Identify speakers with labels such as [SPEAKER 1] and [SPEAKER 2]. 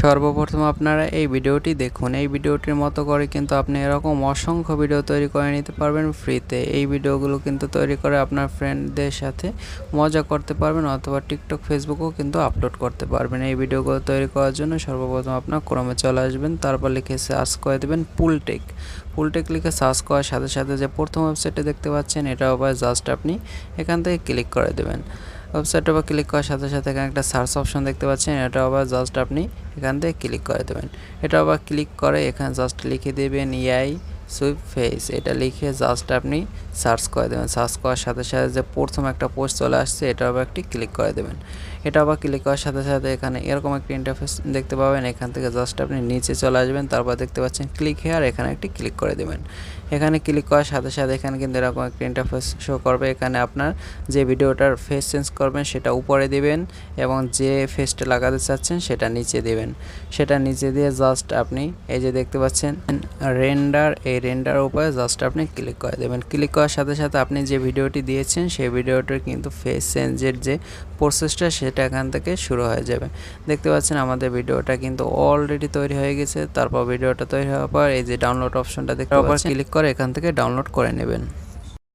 [SPEAKER 1] সর্বপ্রথম আপনারা এই ভিডিওটি দেখুন। এই ভিডিওটির মতো করে কিন্তু আপনি এরকম অসংখ্য ভিডিও তৈরি করে নিতে পারবেন ফ্রিতে। এই ভিডিওগুলো কিন্তু তৈরি করে আপনার ফ্রেন্ডদের সাথে মজা করতে পারবেন অথবা টিকটক, ফেসবুকেও কিন্তু আপলোড করতে পারবেন। এই ভিডিওগুলো তৈরি করার জন্য সর্বপ্রথম আপনার ক্রমে চলে আসবেন, তারপর লিখে সার্চ করে দেবেন পুলটেক। পুলটেক লিখে সার্চ করার সাথে সাথে যে প্রথম ওয়েবসাইটে দেখতে পাচ্ছেন এটা আবার জাস্ট আপনি এখান থেকে ক্লিক করে দেবেন। ওয়েবসাইটের উপর ক্লিক করার সাথে সাথে এখানে একটা সার্চ অপশন দেখতে পাচ্ছেন। এটা আবার জাস্ট আপনি এখান থেকে ক্লিক করে দেবেন। এটা আবার ক্লিক করে এখানে জাস্ট লিখে দেবেন ইআই সুইপ ফেস, এটা লিখে জাস্ট আপনি সার্চ করে দেবেন। সার্চ করার সাথে সাথে যে প্রথম একটা পোস্ট চলে আসছে, এটা আবার একটি ক্লিক করে দেবেন। এটা আবার ক্লিক করার সাথে সাথে এখানে এরকম একটি ইন্টারফেস দেখতে পাবেন। এখান থেকে জাস্ট আপনি নিচে চলে আসবেন, তারপর দেখতে পাচ্ছেন ক্লিক হেয়ার এখানে একটি ক্লিক করে দেবেন। এখানে ক্লিক করার সাথে সাথে এখানে কিন্তু এরকম একটা ইন্টারফেস শো করবে। এখানে আপনার যে ভিডিওটার ফেস চেঞ্জ করবেন, সেটা উপরে দিবেন এবং যে ফেসটা লাগাতে চাচ্ছেন, সেটা নিচে দিবেন। সেটা নিচে দিয়ে জাস্ট আপনি এই যে দেখতে পাচ্ছেন রেন্ডার এই রেন্ডার উপরে জাস্ট আপনি ক্লিক করে দেবেন। ক্লিক করার সাথে সাথে আপনি যে ভিডিওটি দিয়েছেন সেই ভিডিওটার কিন্তু ফেস চেঞ্জের যে প্রসেসটা সেটা এখান থেকে শুরু হয়ে যাবে। দেখতে পাচ্ছেন আমাদের ভিডিওটা কিন্তু অলরেডি তৈরি হয়ে গেছে। তারপর ভিডিওটা তৈরি হওয়ার পর এই যে ডাউনলোড অপশনটা দেখতে পাচ্ছেন ক্লিক করে এখান থেকে ডাউনলোড করে নেবেন।